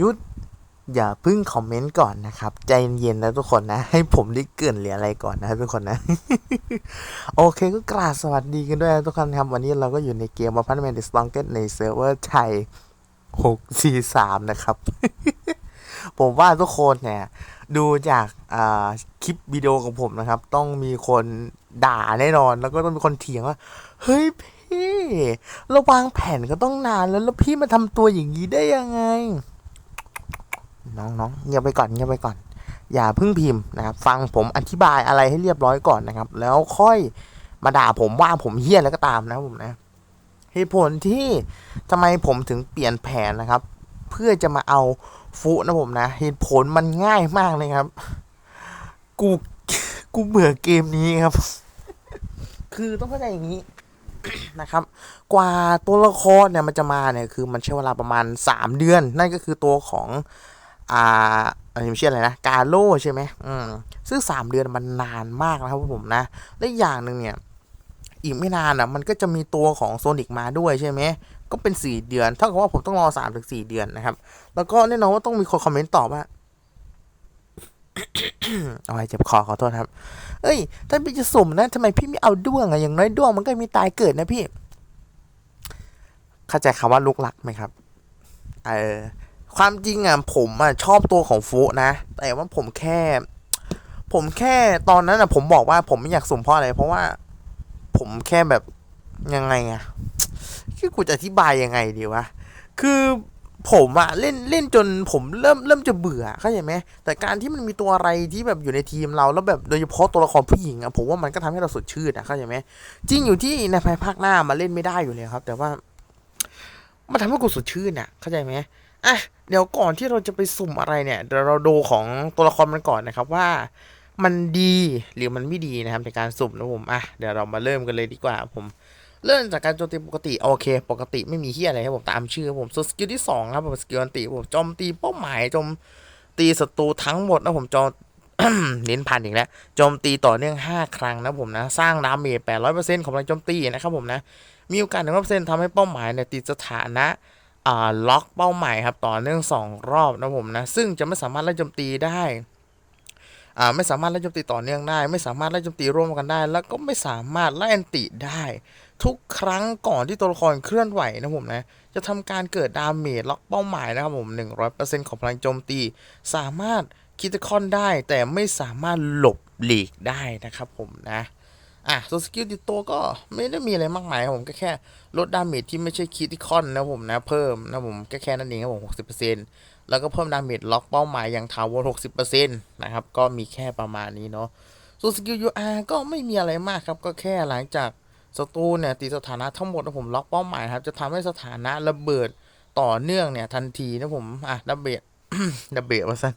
ยุดอย่าพึ่งคอมเมนต์ก่อนนะครับ ใจเย็นๆนะทุกคนนะ ให้ผมได้เกินหรืออะไรก่อนนะทุกคนนะ โอเคก็กราบสวัสดีกันด้วยนะทุกคนครับ วันนี้เราก็อยู่ในเกมว่าพันแมนดิสตองเกตในเซิร์ฟเวอร์ไทย643 นะครับ ผมว่าทุกคนเนี่ย ดูจากาคลิปวิดีโอของผมนะครับ ต้องมีคนด่าแน่นอน แล้วก็ต้องมีคนเถียงว่า เฮ้ยพี่เราวางแผนก็ต้องนานแล้วแล้วพี่มาทำตัวอย่างนี้ได้ยังไง น้องๆเงียบไปก่อนเงียบไปก่อน อย่าเพิ่งพิมพ์นะครับฟังผมอธิบายอะไรให้เรียบร้อยก่อนนะครับ แล้วค่อยมาด่าผมว่าผมเฮี้ยแล้วก็ตามนะผมนะเหตุผลที่ทำไมผมถึงเปลี่ยนแผนนะครับ เพื่อจะมาเอาฟุนะผมนะเหตุผลมันง่ายมากเลยครับ กูกูเบื่อเกมนี้ครับ คือต้องเข้าใจอย่างนี้นะครับ กว่าตัวละครเนี่ยมันจะมาเนี่ยคือมันใช้เวลาประมาณ 3 เดือน นั่นก็คือตัวของ อ่าอันนี้ไม่ใช่อะไรนะกาโลใช่ไหมอืมซึ่ง3เดือนมันนานมากนะครับผมนะและอีกอย่างหนึ่งเนี่ย อีกไม่นานอะมันก็จะมีตัวของโซนิกมาด้วยใช่ไหมก็เป็น 4 เดือน เท่ากับว่าผมต้องรอ3ถึง4เดือนนะครับ แล้วก็แน่นอนว่าต้องมีคนคอมเมนต์ตอบว่าเอาไว้เจ็บคอขอโทษครับ เอ้ย ถ้าพี่จะสุ่มนะทำไมพี่ไม่เอาด้วงอะอย่างน้อยด้วงมันก็มีตายเกิดนะพี่ เข้าใจคำว่าลูกหลักไหมครับ เออ ความจริงอะผมอะชอบตัวของฟุนะ แต่ว่าผมแค่ ผมแค่ตอนนั้นอะ ผมบอกว่าผมไม่อยากสุ่มเพราะอะไร เพราะว่า ผมแค่แบบยังไงอะคือกูจะอธิบายยังไงดีวะ คือผมอะเล่นเล่นจนผมเริ่มเริ่มจะเบื่อเข้าใจไหมแต่การที่มันมีตัวอะไรที่แบบอยู่ในทีมเราแล้วแบบโดยเฉพาะตัวละครผู้หญิงอะผมว่ามันก็ทำให้เราสดชื่นอะเข้าใจไหมจริงอยู่ที่ในภายภาคหน้ามาเล่นไม่ได้อยู่เลยครับ แต่ว่า มันทำให้กูสดชื่นอะเข้าใจไหม อะเดี๋ยวก่อนที่เราจะไปสุ่มอะไรเนี่ยเดี๋ยวเราดูของตัวละครมันก่อนนะครับว่ามันดีหรือมันไม่ดีนะครับในการสุ่มนะผมอะเดี๋ยวเรามาเริ่มกันเลยดีกว่าผมเริ่มจากการโจมตีปกติโอเค ปกติไม่มีเฮียอะไรครับผมตามชื่อผมส่วนสกิลที่สองครับผมสกิลอันติผมโจมตีเป้าหมายโจมตีศัตรูทั้งหมดนะผมโจมเน้นพันอีกแล้วโจมตีต่อเนื่อง 5 ครั้งนะผมนะสร้างดาเมจ800%ของพลังโจมตีนะครับผมนะมีโอกาสหนึ่งเปอร์เซ็นต์ทำให้เป้าหมายเนี่ยติดสถานะ อ่าล็อกเป้าหมายครับต่อเนื่อง 2 รอบนะผมนะซึ่งจะไม่สามารถไล่โจมตีได้อ่าไม่สามารถไล่โจมตีต่อเนื่องได้ ไม่สามารถไล่โจมตีร่วมกันได้ แล้วก็ไม่สามารถไล่แอนติได้ ทุกครั้งก่อนที่ตัวละครเคลื่อนไหวนะผมนะจะทำการเกิดดาเมจล็อกเป้าหมายนะครับผม100%ของพลังโจมตี สามารถคิดคอนได้ แต่ไม่สามารถหลบหลีกได้นะครับผมนะ อะส่วนสกิลติดตัวก็ไม่ได้มีอะไรมากมายครับผมก็แค่ลดดาเมจที่ไม่ใช่คิดคอนนะผมนะเพิ่มนะผมก็แค่นั้นเองครับผม60%แล้วก็เพิ่มดาเมจล็อกเป้าหมายอย่างถาวเวอร60%นต์นะครับก็มีแค่ประมาณนี้เนาะส่วนสกิล UR ก็ไม่มีอะไรมากครับก็แค่หลังจากศัตรูเนี่ยตีสถานะทั้งหมดนะผมล็อกเป้าหมายครับจะทำให้สถานะระเบิดต่อเนื่องเนี่ยทันทีนะผมอะระเบิด ระเบิดว่าสั้น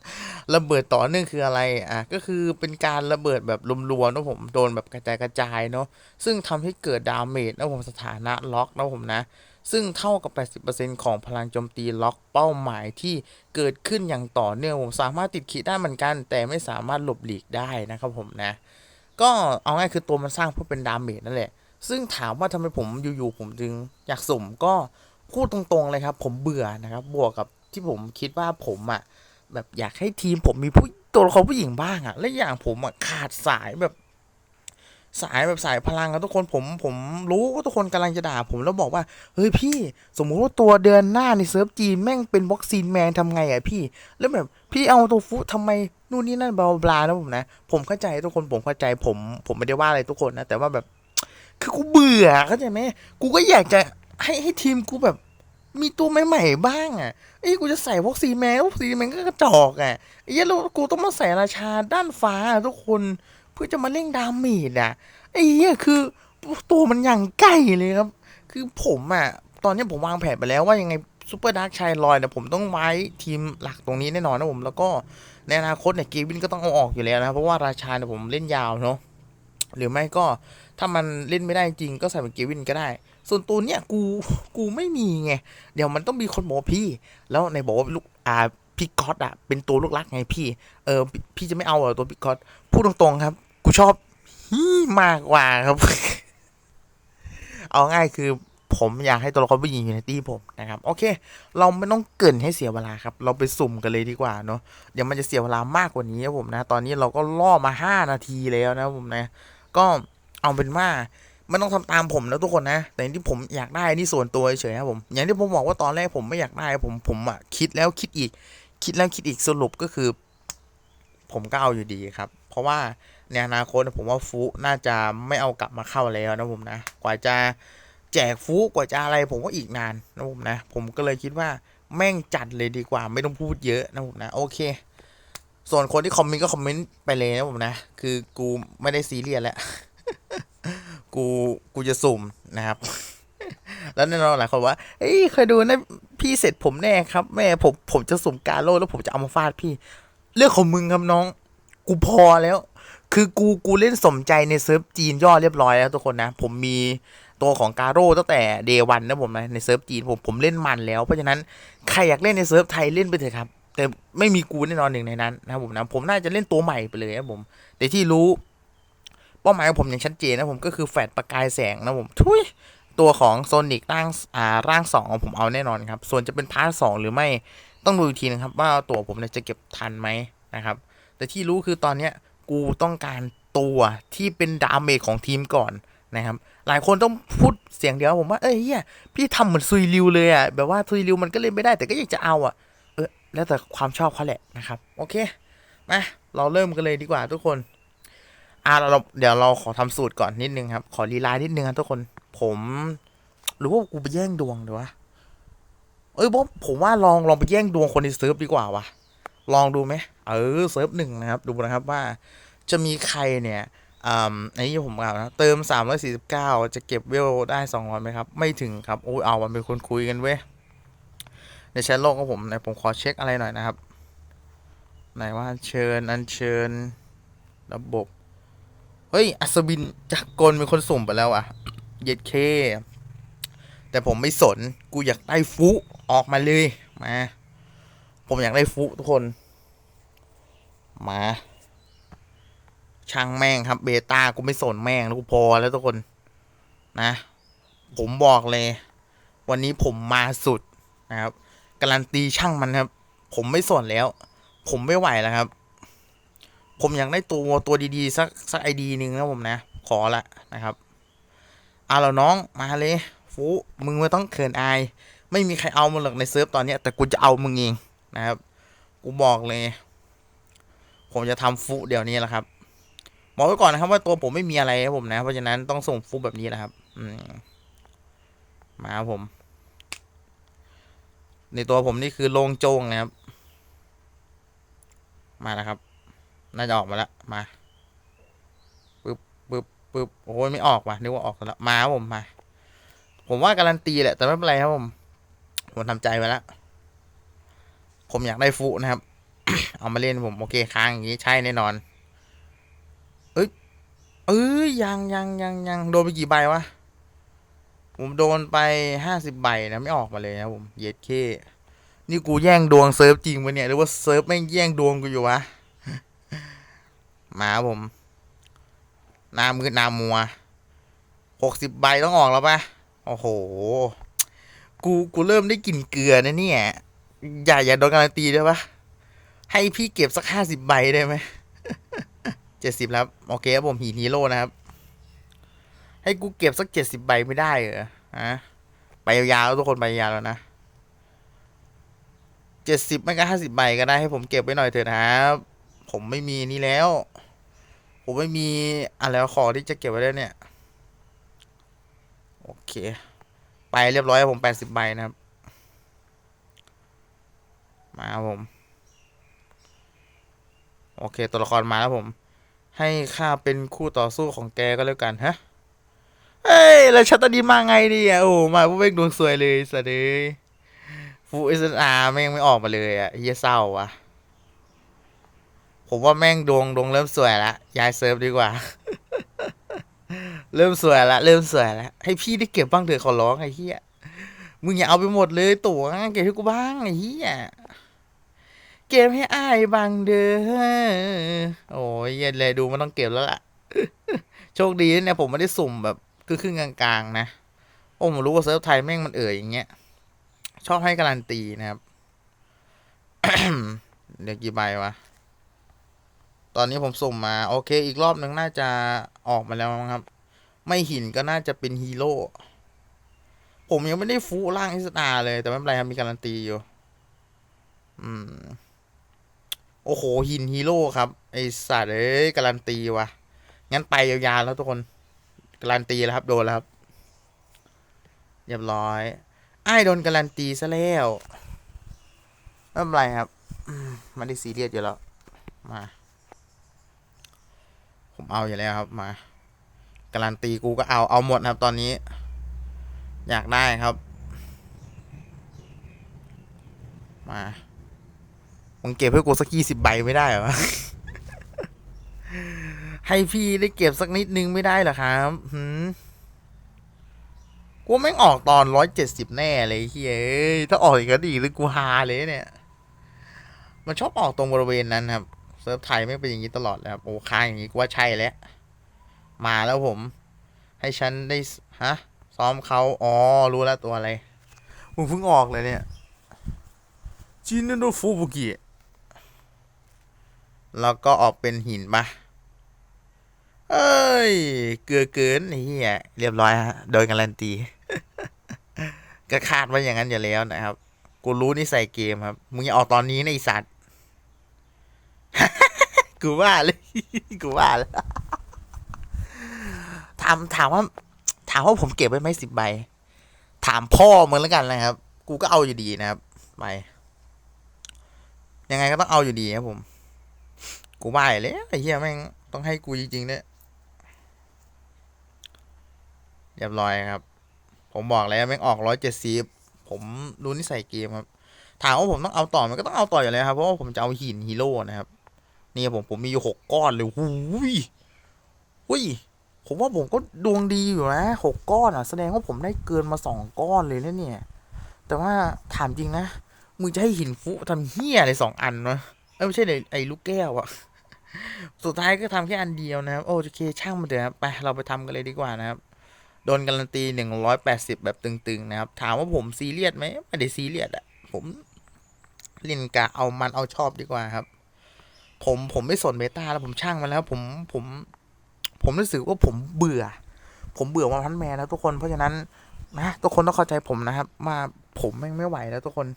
ระเบิดต่อเนื่องคืออะไรอะก็คือเป็นการระเบิดแบบรวมๆนะผมโดนแบบกระจายกระจายเนาะซึ่งทำให้เกิดดาเมจนะผมสถานะล็อกนะผมนะ ซึ่งเท่ากับ 80%ของพลังโจมตีล็อกเป้าหมายที่เกิดขึ้นอย่างต่อเนื่องผมสามารถติดขีดได้เหมือนกัน แต่ไม่สามารถหลบหลีกได้นะครับผมนะ ก็เอาง่ายคือตัวมันสร้างเพื่อเป็นดาเมจนั่นแหละซึ่งถามว่าทำไมผมอยู่ๆผมจึงอยากสุ่มก็พูดตรงๆเลยครับ ผมเบื่อนะครับบวกกับ ที่ผมคิดว่าผมอะแบบอยากให้ทีมผมมีผู้ตัวละครผู้หญิงบ้างอะและอย่างผมอะขาดสายแบบ สายแบบสายพลังอะทุกคนผมผมรู้ว่าทุกคนกำลังจะด่า ผมแล้วบอกว่าเฮ้ยพี่ สมมุติว่าตัวเดือนหน้าในเซิร์ฟจีนแม่งเป็นบ็อกซีนแมนทำไงอะพี่ แล้วแบบพี่เอาตัวฟุทำไมนู่นนี่นั่นบลาบลานะผมนะผมเข้าใจทุกคนผมเข้าใจผมผมไม่ได้ว่าอะไรทุกคนนะแต่ว่าแบบคือกูเบื่อเข้าใจไหมกูก็อยากจะให้ให้ทีมกูแบบ มีตัวใหม่ๆบ้างอะไอ้ยกูจะใส่พวกซีแมนพวกซีแมนก็กระจอกอะไอ้เหี้ยแล้วกูต้องมาใส่ราชาด้านฟ้าทุกคนเพื่อจะมาเล่งดาเมจอะไอ้เหี้ยคือตัวมันอย่างใกล้เลยครับ คือผมอะตอนนี้ผมวางแผนไปแล้วว่ายังไงซูเปอร์ดาร์กชายลอยเนี่ยผมต้องไว้ทีมหลักตรงนี้แน่นอนนะผมแล้วก็ในอนาคตเนี่ยเกวินก็ต้องเอาออกอยู่แล้วนะเพราะว่าราชาเนี่ยผมเล่นยาวเนาะหรือไม่ก็ถ้ามันเล่นไม่ได้จริงก็ใส่เป็นเกวินก็ได้ ส่วนตัวเนี้ยกูกูไม่มีไง เดี๋ยวมันต้องมีคนบอพี่ แล้วในบอกว่าลูกอ่าพี่ก๊อตอะเป็นตัวลูกรักไงพี่ เออ พี่พี่จะไม่เอาเหรอตัวพี่ก๊อตพูดตรงๆครับ กูชอบฮี่มากกว่าครับ เอาง่ายคือผมอยากให้ตัวละครผู้หญิงอยู่ในตีผมนะครับ โอเค เราไม่ต้องเกินให้เสียเวลาครับ เราไปสุ่มกันเลยดีกว่าเนาะเดี๋ยวมันจะเสียเวลามากกว่านี้ครับผมนะ ตอนนี้เราก็ล่อมา 5 นาทีแล้วนะผมนะ ก็เอาเป็นว่า ไม่ต้องทำตามผมนะทุกคนนะ แต่ที่ผมอยากได้นี่ส่วนตัวเฉยๆครับผม อย่างที่ผมบอกว่าตอนแรกผมไม่อยากได้ ผมผมอะคิดแล้วคิดอีก คิดแล้วคิดอีกสรุปก็คือ ผมก็เอาอยู่ดีครับ เพราะว่าในอนาคตผมว่าฟุน่าจะไม่เอากลับมาเข้าแล้วนะผมนะ กว่าจะแจกฟุกว่าจะอะไรผมว่าอีกนานนะผมนะ ผมก็เลยคิดว่าแม่งจัดเลยดีกว่า ไม่ต้องพูดเยอะนะผมนะโอเค ส่วนคนที่คอมเมนต์ก็คอมเมนต์ไปเลยนะผมนะ คือกูไม่ได้ซีเรียสแล้ว กูกูจะสุ่มนะครับ แล้วแน่นอนหลายคนว่าเอ้ยเคยดูนะพี่เสร็จผมแน่ครับ แม่ผมผมจะสุ่มกาโลแล้วผมจะเอามาฟาดพี่ เรื่องของมึงครับน้อง กูพอแล้ว คือกูกูเล่นสมใจในเซิร์ฟจีนย่อเรียบร้อยแล้วทุกคนนะ ผมมีตัวของกาโร่ตั้งแต่เดวันนะผมนะในเซิร์ฟจีนผมผมเล่นมันแล้ว เพราะฉะนั้นใครอยากเล่นในเซิร์ฟไทยเล่นไปเถอะครับแต่ไม่มีกูแน่นอนหนึ่งในนั้นนะครับผมนะผมน่าจะเล่นตัวใหม่ไปเลยครับผมแต่ที่รู้ ป้าหมายของผมอย่างชัดเจนนะผมก็คือแฟดประกายแสงนะผมทุยตัวของโซนิกร่างอ่าร่างสองของผมเอาแน่นอนครับ ส่วนจะเป็นพาร์ทสองหรือไม่ต้องดูอีกทีนะครับ ว่าตัวผมเนี่ยจะเก็บทันไหมนะครับ แต่ที่รู้คือตอนเนี้ยกูต้องการตัวที่เป็นดาเมจของทีมก่อนนะครับ หลายคนต้องพูดเสียงเดียวผมว่าเอ้ยเฮียพี่ทำเหมือนซุยริวเลยอะแบบว่าซุยริวมันก็เล่นไม่ได้แต่ก็อยากจะเอาอะ เออแล้วแต่ความชอบเขาแหละนะครับ โอเคมาเราเริ่มกันเลยดีกว่าทุกคน อ่าเราเดี๋ยวเราขอทำสูตรก่อนนิดนึงครับ ขอรีไลน์นิดนึงครับทุกคน ผมหรือว่ากูไปแย่งดวงดีวะเอ้ยผมผมว่าลองลองไปแย่งดวงคนในเซิร์ฟดีกว่าวะลองดูไหมเออเซิร์ฟหนึ่งนะครับ ดูนะครับว่าจะมีใครเนี่ยอ่าอันนี้ผมกล่าวนะเติม 349 จะเก็บเวลได้ 200ไหมครับ ไม่ถึงครับ โอ้ยเอามันเป็นคนคุยกันเว้ย ในแชทโลกของผมนะผมขอเช็คอะไรหน่อยนะครับ ไหนว่าเชิญอัญเชิญ ระบบ เฮ้ย อัศวินจักกลเป็นคนสุ่มไปแล้วอะเย็ดเค แต่ผมไม่สน กูอยากได้ฟุออกมาเลย มา ผมอยากได้ฟุทุกคน มา ช่างแม่งครับ เบต้ากูไม่สนแม่งแล้วกูพอแล้วทุกคน นะ ผมบอกเลย วันนี้ผมมาสุดนะครับ การันตีช่างมันครับ ผมไม่สนแล้ว ผมไม่ไหวแล้วครับ ผมอยากได้ตัวตัวดีๆ สักสักไอดีหนึ่งนะผมนะ ขอละนะครับเอาแล้วน้องมาเลยฟูมึงไม่ต้องเขินอาย ไม่มีใครเอามึงหรอกในเซิร์ฟตอนนี้แต่กูจะเอามึงเองนะครับ กูบอกเลย ผมจะทำฟุเดี๋ยวนี้แหละครับบอกไว้ก่อนนะครับว่าตัวผมไม่มีอะไรครับผมนะ เพราะฉะนั้นต้องส่งฟุแบบนี้แหละครับ อืมมาครับผม ในตัวผมนี่คือโลงโจงนะครับ มาแล้วครับ น่าจะออกมาแล้วมาปึ๊บปึ๊บปึ๊บโอ้ยไม่ออกว่ะนึกว่าออกแล้วมาผมมา ผมว่าการันตีแหละแต่ไม่เป็นไรครับผมผมทำใจไว้แล้วผมอยากได้ฟุนะครับ เอามาเล่นผมโอเคค้างอย่างนี้ใช่แน่นอน เอ้ยเอ้ยยังยังยังยังโดนไปกี่ใบวะผมโดนไปห้าสิบใบนะไม่ออกมาเลยนะผมเย็ดเคนี่กูแย่งดวงเซิร์ฟจริงปะเนี่ยหรือว่าเซิร์ฟแม่แย่งดวงกูอยู่วะ มาครับผมหน้ามืดหน้ามัวหกสิบใบต้องออกแล้วปะโอ้โห กูกูเริ่มได้กลิ่นเกลือนะเนี่ย อย่าอย่าโดนการันตีได้ปะให้พี่เก็บสักห้าสิบใบได้ไหมเจ็ดสิบแล้วโอเคครับผมหีฮีโร่นะครับ ให้กูเก็บสักเจ็ดสิบใบไม่ได้เหรอฮะไปยาวๆแล้วทุกคนไปยาวแล้วนะเจ็ดสิบไม่ก็ห้าสิบใบก็ได้ให้ผมเก็บไว้หน่อยเถอะนะครับ ผมไม่มีนี่แล้ว ผมไม่มีอะไรของที่จะเก็บไว้ได้เนี่ย โอเค ไปเรียบร้อยผมแปดสิบใบนะครับ มาครับผม โอเค ตัวละครมาแล้วผม ให้ข้าเป็นคู่ต่อสู้ของแกก็แล้วกันฮะเฮ้ย แล้วชัตตาดีมาไงเนี่ยโอ้มาพวกเม่งดวงสวยเลยสะเดยฟูเอสอาร์แม่งไม่ออกมาเลยอะเฮียเศร้าว่ะ ผมว่าแม่งดวงดวงเริ่มสวยละย้ายเซิร์ฟดีกว่า เริ่มสวยละเริ่มสวยละให้พี่ได้เก็บบ้างเถอะขอร้องไอ้เฮียมึงอย่าเอาไปหมดเลยตั๋วเก็บให้กูบ้างไอ้เฮียเก็บให้อายบ้างเด้อโอ้ยเย็นเลยดูมันต้องเก็บแล้วล่ะ โชคดีนะเนี่ยผมไม่ได้สุ่มแบบคือครึ่งกลางๆนะ โอ้ผมรู้ว่าเซิร์ฟไทยแม่งมันเอ่ยอย่างเงี้ย ชอบให้การันตีนะครับ เดี๋ยวกี่ใบวะ ตอนนี้ผมสุ่มมา โอเค อีกรอบหนึ่งน่าจะออกมาแล้วครับ ไม่หินก็น่าจะเป็นฮีโร่ผมยังไม่ได้ฟูร่างอิสตาเลย แต่ไม่เป็นไรครับมีการันตีอยู่ อืม โอ้โห หินฮีโร่ครับ ไอสัตว์เอ้ยการันตีวะงั้นไปยาวๆแล้วทุกคน การันตีแล้วครับ โดนแล้วครับเรียบร้อยไอ้โดนการันตีซะแล้วไม่เป็นไรครับมไมันได้ซีเรียสอยู่แล้ว มา ผมเอาอยู่แล้วครับมาการันตีกูก็เอาเอาหมดครับ ตอนนี้ อยากได้ครับ มามึงเก็บให้กูสักยี่สิบใบไม่ได้เหรอให้พี่ได้เก็บสักนิดนึงไม่ได้เหรอครับหืมกูแม่ออกตอนร้อยเจ็ดสิบแน่เลยเฮ้ยถ้าออกอีกก็ดีหรือกูฮาเลยเนี่ย มันชอบออกตรงบริเวณนั้นครับ ซิร์ฟไทยไม่งเป็นอย่างนี้ตลอดเลยครับโอ้ค้างอย่างนี้กูว่าใช่แล้ว มาแล้วผม ให้ฉันได้สฮะซ้อมเขาอ๋อ รู้แล้วตัวอะไรมึงเพิ่งออกเลยเนี่ยจินโนฟูบุกิแล้วก็ออกเป็นหินปะเอ้ย เกลือเกินไอ้เหี้ยเรียบร้อยฮะ โดยการันตี ก็คาดว่าอย่างนั้นอยู่แล้วนะครับ กูรู้นิสัยเกมครับ มึงอย่าออกตอนนี้ในะไอสัตว์ กูว่าเลยกูว่าแล้วถามถามว่า ถามว่าผมเก็บไว้ไหมสิบใบ ถามพ่อมึงแล้วกันนะครับ กูก็เอาอยู่ดีนะครับไปยังไงก็ต้องเอาอยู่ดีครับผม กูว่าอยู่แล้วไอ้เหี้ยแม่งต้องให้กูจริงๆเนี่ยเรียบร้อยครับ ผมบอกแล้วแม่งออกร้อยเจ็ดสิบผมรู้นิสัยเกมครับ ถามว่าผมต้องเอาต่อมันก็ต้องเอาต่ออยู่แล้วครับ เพราะว่าผมจะเอาหินฮีโร่นะครับ นี่ผมผมมีอยู่หกก้อนเลยหูยหุ้ยผมว่าผมก็ดวงดีอยู่นะหกก้อนอะ แสดงว่าผมได้เกินมาสองก้อนเลยนะเนี่ย แต่ว่าถามจริงนะมึงจะให้หินฟุทำเฮี้ยอะไรสองอันวะเอ้ยไม่ใช่เลยไอ้ลูกแก้วอะสุดท้ายก็ทำแค่อันเดียวนะครับ โอเคช่างมันเถอะครับไปเราไปทำกันเลยดีกว่านะครับโดนการันตีหนึ่งร้อยแปดสิบแบบตึงๆนะครับ ถามว่าผมซีเรียสไหมไม่ได้ซีเรียสอะผมเล่นกะเอามันเอาชอบดีกว่าครับ ผมผมไม่สนเบต้าแล้วผมช่างมันแล้ว ผมผมผมรู้สึกว่าผมเบื่อ ผมเบื่อวันพันแมนแล้วทุกคนเพราะฉะนั้นนะทุกคนต้องเข้าใจผมนะครับมาผมแม่ไม่ไหวแล้วทุกคน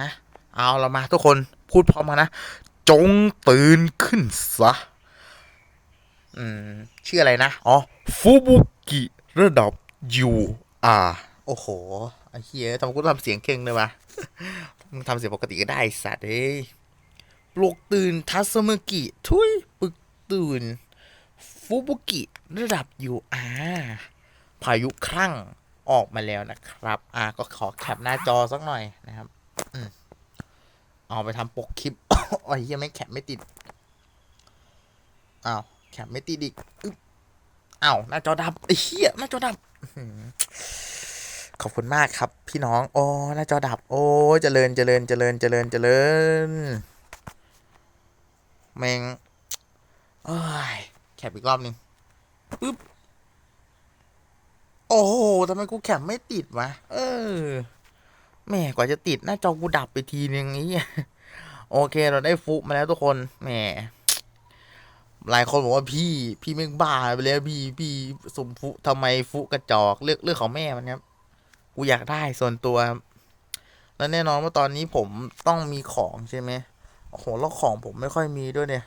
นะ เอาเรามาทุกคนพูดพร้อมกันนะ จงตื่นขึ้นซะอืมชื่ออะไรนะอ๋อฟูบุกิระดับ UR โอ้โหไอ้เฮียทำไมกูทำเสียงเก่งเลยวะมึงทำเสียงปกติก็ได้สัตว์เอ้ ลุกตื่นทัสเมกิ ทุยปลุกตื่นฟูบุกิ ระดับ UR พายุครั่งออกมาแล้วนะครับ อ่าก็ขอแคปหน้าจอสักหน่อยนะครับอืมเอาไปทำปกคลิปโอ้ยเฮียไม่แคปไม่ติดอ้าวแคปไม่ติดอีกอึ๊บอ้าวหน้าจอดับไอ้เหี้ยหน้าจอดับขอบคุณมากครับ พี่น้อง โอ้หน้าจอดับ โอ้เจริญเจริญเจริญเจริญเจริญ แมงเอ้ยแคปอีกรอบหนึ่งปึ๊บ โอ้โหทำไมกูแคปไม่ติดวะ เออ แม่กว่าจะติดหน้าจอกูดับไปทีนึงไอ้เหี้โอเค เราได้ฟุมาแล้วทุกคนแหมหลายคนบอกว่าพี่ พี่ไม่งบ้าไปแล้วพี่พี่สมฟุทำไมฟุกระจอกเลือกเลือกของแม่มันครับกูอยากได้ส่วนตัวครับแล้วแน่นอนว่าตอนนี้ผมต้องมีของใช่ไหม โอ้โหแล้วของผมไม่ค่อยมีด้วยเนี่ย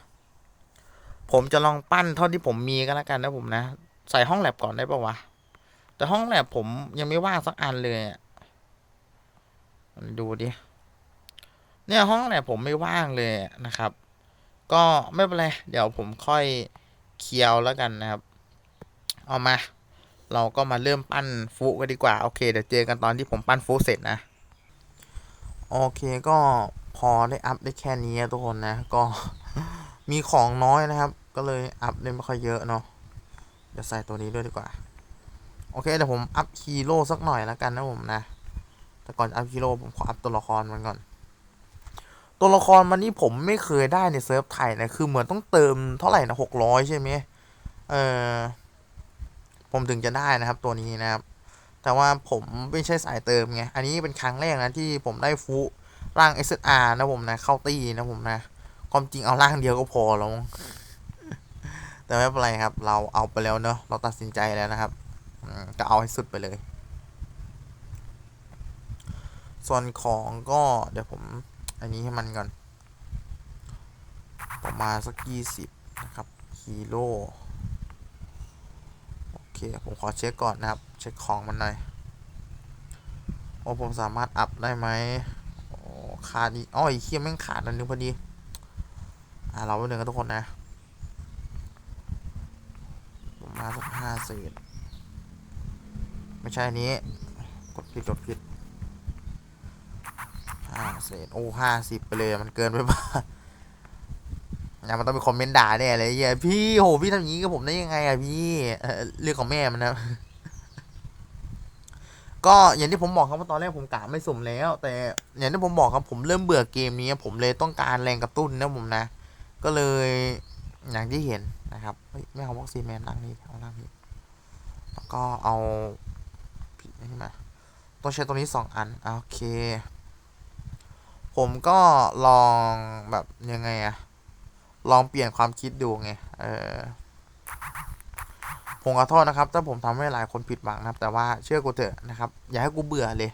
ผมจะลองปั้นเท่าที่ผมมีก็แล้วกันนะผมนะ ใส่ห้องแลบก่อนได้ปะวะ แต่ห้องแลบผมยังไม่ว่างสักอันเลยอะดูดิ เนี่ยห้องแลบผมไม่ว่างเลยนะครับ ก็ไม่เป็นไร เดี๋ยวผมค่อยเคียวแล้วกันนะครับ เอามา เราก็มาเริ่มปั้นฟุกันดีกว่า โอเค เดี๋ยวเจอกันตอนที่ผมปั้นฟุเสร็จนะ โอเคก็ พอได้อัพได้แค่นี้ทุกคนนะ ก็มีของน้อยนะครับ ก็เลยอัพได้ไม่ค่อยเยอะเนาะเดี๋ยวใส่ตัวนี้ด้วยดีกว่า โอเคเดี๋ยวผมอัพฮีโร่สักหน่อยแล้วกันนะผมนะ แต่ก่อนจะอัพฮีโร่ผมขออัพตัวละครมันก่อน ตัวละครมันนี่ผมไม่เคยได้ในเซิร์ฟไทยนะคือเหมือนต้องเติมเท่าไหร่นะหกร้อยใช่ไหมเออผมถึงจะได้นะครับตัวนี้นะครับ แต่ว่าผมไม่ใช่สายเติมไง อันนี้เป็นครั้งแรกนะที่ผมได้ฟุ ร่าง SSR นะผมนะ เข้าตีนะผมนะ ความจริงเอาร่างเดียวก็พอแล้วมึงแต่ไม่เป็นไรครับ เราเอาไปแล้วเนอะเราตัดสินใจแล้วนะครับก็เอาให้สุดไปเลย ส่วนของก็เดี๋ยวผม อันนี้ให้มันก่อน ประมาณสักยี่สิบนะครับฮีโร่โอเค ผมขอเช็คก่อนนะครับ เช็คของมันหน่อยว่าผมสามารถอัพได้ไหม ขาดอีกอ๋อไอ้เคียแม่งขาดอันนึงพอดี อ่าเราไปหนึ่งกันทุกคนนะผมมาสักห้าเศษไม่ใช่อันนี้ กดผิดกดผิดห้าเศษโอ้ห้าสิบไปเลยมันเกินไปป่ะอย่ามันต้องมีคอมเมนต์ด่าแน่เลยเหี้ยพี่โหพี่ทำอย่างนี้กับผมได้ยังไงอะพี่เอ่อเรื่องของแม่มันนะ ก็อย่างที่ผมบอกครับว่าตอนแรกผมกะไม่สุ่มแล้ว แต่อย่างที่ผมบอกครับผมเริ่มเบื่อเกมนี้ผมเลยต้องการแรงกระตุ้นนะผมนะ ก็เลยอย่างที่เห็นนะครับเฮ้ยไม่เอาบ็อกซีแมนล่างนี้เอาล่างนี้แล้วก็เอาผิดนี่มาต้องใช้ตัวนี้สองอันอโอเค ผมก็ลองแบบยังไงอะลองเปลี่ยนความคิดดูไง เออ ผมขอโทษนะครับ ถ้าผมทำให้หลายคนผิดหวังนะครับ แต่ว่าเชื่อกูเถอะนะครับ อย่าให้กูเบื่อเลย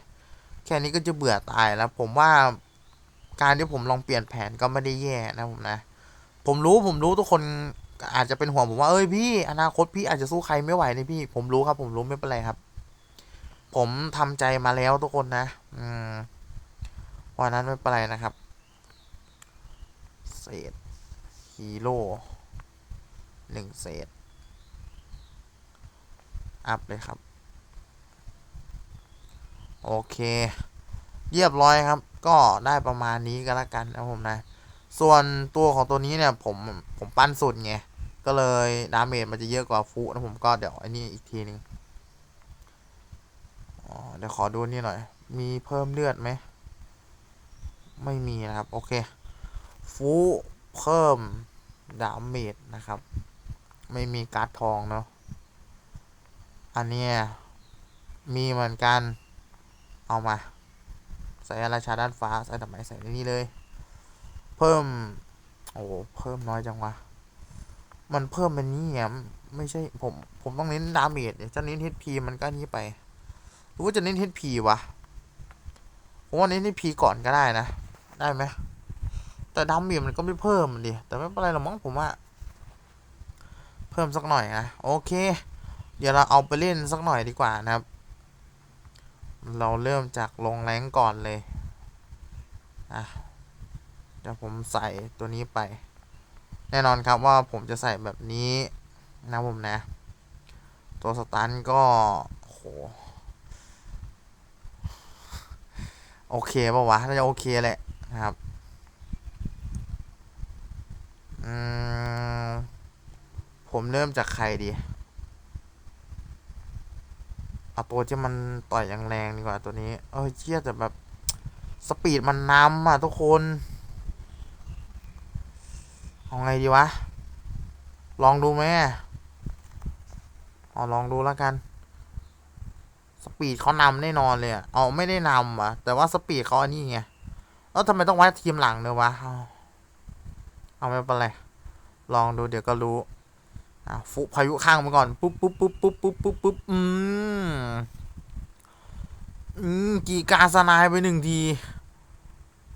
แค่นี้ก็จะเบื่อตายแล้ว ผมว่าการที่ผมลองเปลี่ยนแผนก็ไม่ได้แย่นะผมนะ ผมรู้ผมรู้ทุกคนอาจจะเป็นห่วงผมว่าเอ้ยพี่อนาคตพี่อาจจะสู้ใครไม่ไหวนี่พี่ ผมรู้ครับ ผมรู้ไม่เป็นไรครับ ผมทำใจมาแล้วทุกคนนะ อืมวันนั้นไม่เป็นไรนะครับเศษฮีโร่หนึ่งเศษ อัพเลยครับ โอเค เรียบร้อยครับ ก็ได้ประมาณนี้ก็แล้วกันนะผมนะ ส่วนตัวของตัวนี้เนี่ยผมผมปั้นสุดไง ก็เลยดาเมจมันจะเยอะกว่าฟุนะผมก็เดี๋ยวไอ้นี่อีกทีหนึ่งเดี๋ยวขอดูนี่หน่อย มีเพิ่มเลือดไหม ไม่มีนะครับ โอเค ฟูเพิ่มดาเมจนะครับ ไม่มีการ์ดทองเนาะ อันเนี้ยมีเหมือนกัน เอามา ใส่ราชาด้านฟ้า ใส่ดอกไม้ใส่ในนี้เลย เพิ่ม โอ้เพิ่มน้อยจังวะ มันเพิ่มเป็นนี่อะไม่ใช่ผม ผมต้องเน้นดาเมจเดี๋ยวจะเน้น HP มันก็นี้ไปหรือว่าจะเน้น HP วะผมว่าเน้น HP ก่อนก็ได้นะ ได้ไหมแต่ดาเมจมันก็ไม่เพิ่มดิแต่ไม่เป็นไรหรอกมั้งผมว่า เพิ่มสักหน่อยนะโอเค เดี๋ยวเราเอาไปเล่นสักหน่อยดีกว่านะครับ เราเริ่มจากลงแรงก่อนเลยอะเดี๋ยวผมใส่ตัวนี้ไป แน่นอนครับว่าผมจะใส่แบบนี้นะผมนะ ตัวสตันก็โหโอเคป่าวะน่าจะโอเคแหละนะครับอืมผมเริ่มจากใครดี เอาตัวที่มันต่อยอย่างแรงดีกว่าตัวนี้ เออเชี่ยแต่แบบสปีดมันนำอะทุกคนเอาไงดีวะ ลองดูไหมเอาลองดูแล้วกัน สปีดเขานำแน่นอนเลยอะเอาไม่ได้นำอะ แต่ว่าสปีดเขาอันนี้ไงแล้วทำไมต้องไวัดทีมหลังเนยวะเอาเอาไม่เป็นไร ลองดูเดี๋ยวก็รู้ อะฟุพายุข้างมาก่อนปุ๊บปุ๊บปุ๊บปุ๊บปุ๊บปุ๊บปุ๊บอืมอืมกีกาสนายไปหนึ่งที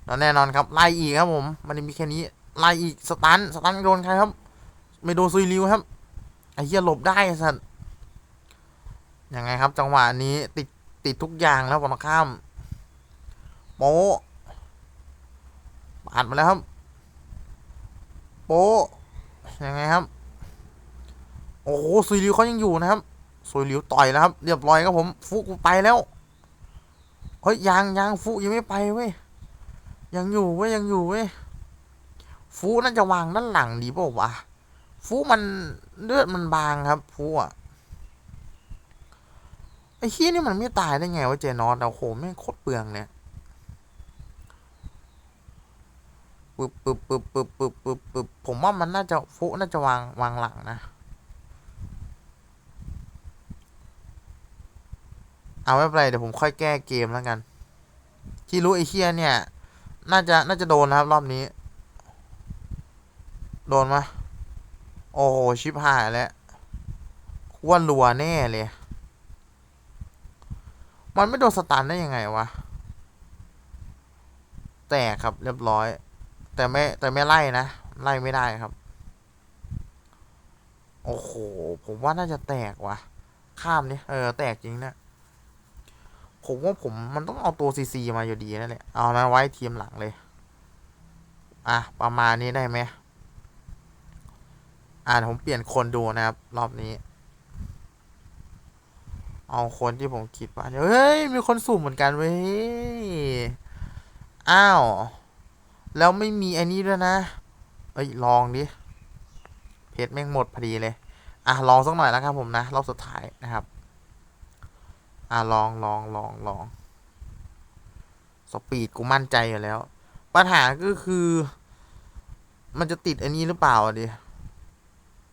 แล้วแน่นอนครับไล่อีกครับผม มันมีแค่นี้ไล่อีกสตันสตันโดนใครครับไม่โดนซุยริวครับไอ้เหี้ยหลบได้สัตว์ยังไงครับ จังหวะนี้ติดติดทุกอย่างแล้วฝั่งตรงข้ามโป๊ะปาดมาแล้วครับ โป๊ะยังไงครับ โอ้โหซุยริวเขายังอยู่นะครับซุยริวต่อยแล้วครับ เรียบร้อยครับผมฟุกไปแล้วเฮ้ยยังยังฟุยังไม่ไปเว้ยยังอยู่เว้ยยังอยู่เว้ยฟูน่าจะวางด้านหลังดีเปล่าวะฟูมันเลือดมันบางครับฟูอะไอ้ขี้นี่มันไม่ตายได้ไงวะเจนอสโอ้โหแม่งโคตรเปลืองเนี่ยปึ๊บปึ๊บปึ๊บปึ๊บปึ๊บปึ๊บปึ๊บผมว่ามันน่าจะฟูน่าจะวางวางหลังนะ เอาไม่เป็นไรเดี๋ยวผมค่อยแก้เกมแล้วกัน ที่รู้ไอเฮียเนี่ย น่าจะน่าจะโดนนะครับรอบนี้ โดนมะโอ้โหชิบหายแล้วกูว่ารัวแน่เลย มันไม่โดนสตันได้ยังไงวะ แตกครับเรียบร้อย แต่ไม่แต่ไม่ไล่นะ ไล่ไม่ได้ครับ โอ้โห ผมว่าน่าจะแตกว่ะ ข้ามนี่เออ แตกจริงนะ ผมว่าผมมันต้องเอาตัวซีซีมาอยู่ดีนั่นแหละ เอานะไว้ทีมหลังเลย อะ ประมาณนี้ได้ไหมอ่าผมเปลี่ยนคนดูนะครับ รอบนี้ เอาคนที่ผมคิดว่า เฮ้ย มีคนสุ่มเหมือนกันเว้ย อ้าว แล้วไม่มีไอ้นี้ด้วยนะ เอ้ย ลองดิ เพชรแม่งหมดพอดีเลย อะ ลองสักหน่อยแล้วครับผมนะ รอบสุดท้ายนะครับ อะลองลองลองลองสปีดกูมั่นใจอยู่แล้ว ปัญหาก็คือ มันจะติดอันนี้หรือเปล่าดิ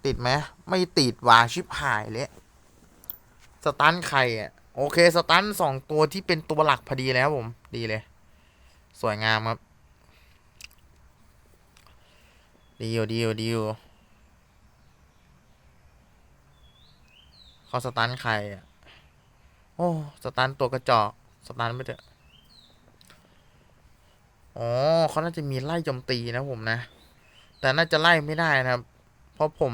ติดไหมไม่ติดวาชิบหายเลยสตันใครอะโอเคสตันสองตัวที่เป็นตัวหลักพอดีแล้วผม ดีเลย สวยงามครับ ดีอยู่ดีอยู่ดีอยู่เขาสตันใครอะ อ้สตันตัวกระจอกสตันไม่เถอะอ๋อเขาน่าจะมีไล่โจมตีนะผมนะ แต่น่าจะไล่ไม่ได้นะครับ เพราะผม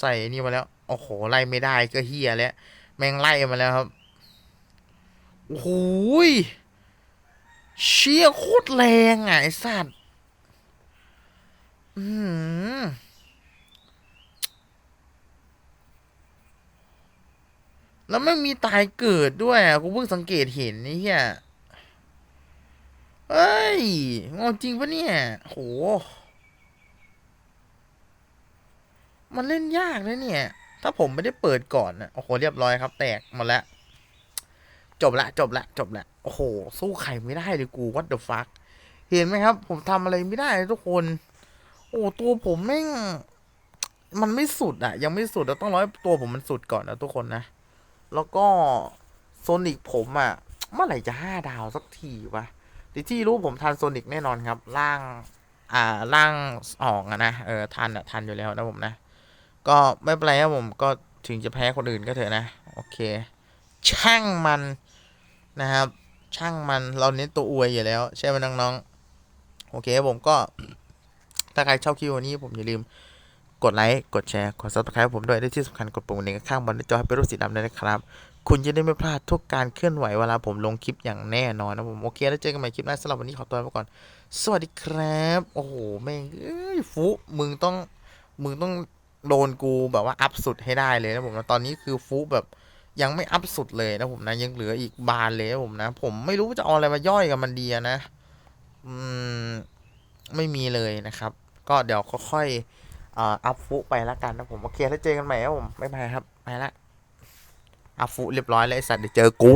ใส่นี่มาแล้ว โอ้โห ไล่ไม่ได้ก็เฮียแล้ว แม่งไล่มาแล้วครับ โอ้โหยเชี่ยโคตรแรงอะไอสัตว์ อืม แล้วไม่มีตายเกิดด้วยอะกูเพิ่งสังเกตเห็นนี่เฮียเอ้ยงงจริงปะเนี่ย โห มันเล่นยากนะเนี่ย ถ้าผมไม่ได้เปิดก่อนนะโอ้โห เรียบร้อยครับ แตกหมดแล้ว จบละ จบละ จบละ โอ้โห สู้ใครไม่ได้เลยกู what the fuck เห็นไหมครับ ผมทำอะไรไม่ได้ทุกคน โอ้ ตัวผมแม่ง มันไม่สุดอะยังไม่สุดเราต้องร้อยตัวผมมันสุดก่อนนะทุกคนนะ แล้วก็โซนิกผมอะเมื่อไหร่จะห้าดาวสักทีวะที่ที่รู้ผมทันโซนิกแน่นอนครับ ร่าง อ่า ร่างสองอะนะ เออ ทันอะทันอยู่แล้วนะผมนะ ก็ไม่เป็นไรครับผมก็ถึงจะแพ้คนอื่นก็เถอะนะ โอเค ช่างมันนะครับ ช่างมันเราเน้นตัวอวยอยู่แล้ว ใช่ไหมน้องๆ โอเคผมก็ ถ้าใครชอบคลิปวันนี้ผมอย่าลืม กดไลค์ กดแชร์ กด subscribe ผมด้วยและที่สำคัญกดปุ่มนี้ข้างบนหน้าจอให้เป็นรูปสีดำด้วยนะครับ คุณจะได้ไม่พลาดทุกการเคลื่อนไหวเวลาผมลงคลิปอย่างแน่นอนนะผม โอเค แล้วเจอกันใหม่คลิปหน้าสำหรับวันนี้ขอตัวไปก่อน สวัสดีครับ โอ้โห แม่งเอ้ยฟุมึงต้อง มึงต้องโดนกูแบบว่าอัพสุดให้ได้เลยนะผมนะตอนนี้คือฟุแบบยังไม่อัพสุดเลยนะผมนะยังเหลืออีกบานเลยนะผมนะ ผมไม่รู้จะเอาอะไรมาย่อยกับมันดีนะ อืม ไม่มีเลยนะครับ ก็เดี๋ยวค่อยๆ อ่ออัพฟุไปแล้วกันนะผม โอเค แล้วเจอกันใหม่ครับผม บ๊ายบายครับ ไปละ อัพฟุเรียบร้อยแล้วไอสัตว์เดี๋ยวเจอกู